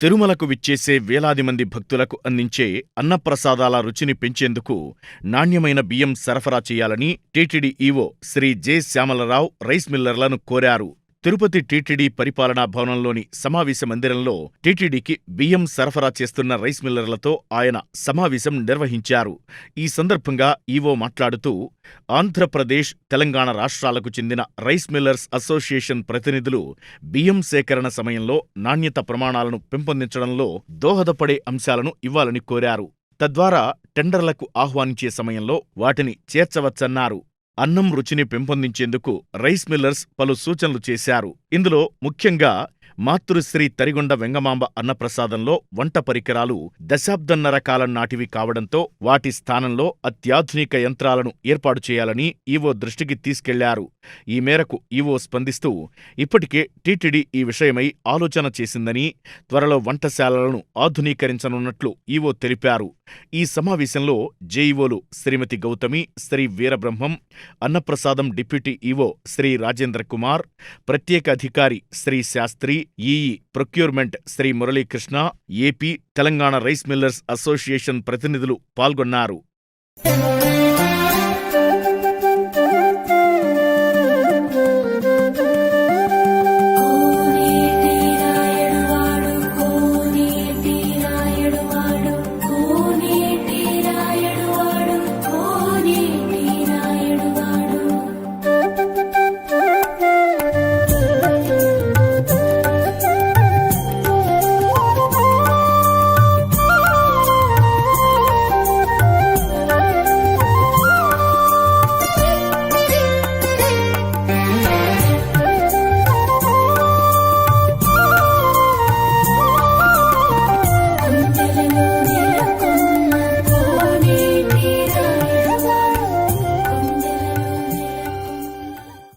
తిరుమలకు విచ్చేసే వేలాది మంది భక్తులకు అందించే అన్నప్రసాదాల రుచిని పెంచేందుకు నాణ్యమైన బియ్యం సరఫరా చేయాలని TTD EO Shri J. Syamala Rao rice మిల్లర్లను కోరారు. తిరుపతి టీటీడీ పరిపాలనా భవనంలోని సమావేశ మందిరంలో టీటీడీకి బియ్యం సరఫరా చేస్తున్న రైస్ మిల్లర్లతో ఆయన సమావేశం నిర్వహించారు. ఈ సందర్భంగా ఈవో మాట్లాడుతూ ఆంధ్రప్రదేశ్ తెలంగాణ రాష్ట్రాలకు చెందిన రైస్ మిల్లర్స్ అసోసియేషన్ ప్రతినిధులు బియ్యం సేకరణ సమయంలో నాణ్యత ప్రమాణాలను పెంపొందించడంలో దోహదపడే అంశాలను ఇవ్వాలని కోరారు. తద్వారా టెండర్లకు ఆహ్వానించే సమయంలో వాటిని చేర్చవచ్చన్నారు. అన్నం రుచిని పెంపొందించేందుకు రైస్ మిల్లర్స్ పలు సూచనలు చేశారు. ఇందులో ముఖ్యంగా మాతృశ్రీ తరిగొండ వెంగమాంబ అన్నప్రసాదంలో వంట పరికరాలు దశాబ్దన్నర కాలం నాటివి కావడంతో వాటి స్థానంలో అత్యాధునిక యంత్రాలను ఏర్పాటు చేయాలని ఈవో దృష్టికి తీసుకెళ్ళారు. ఈ మేరకు ఈవో స్పందిస్తూ ఇప్పటికే టీటీడీ ఈ విషయమై ఆలోచన చేసిందని త్వరలో వంటశాలలను ఆధునీకరించనున్నట్లు ఈవో తెలిపారు. ఈ సమావేశంలో జేఈఓలు శ్రీమతి గౌతమి శ్రీ వీరబ్రహ్మం అన్నప్రసాదం డిప్యూటీ ఈవో శ్రీ రాజేంద్ర కుమార్ ప్రత్యేక అధికారి Shri Sastri EE procurement Shri Muralikrishna AP Telangana rice millers association ప్రతినిధులు పాల్గొన్నారు.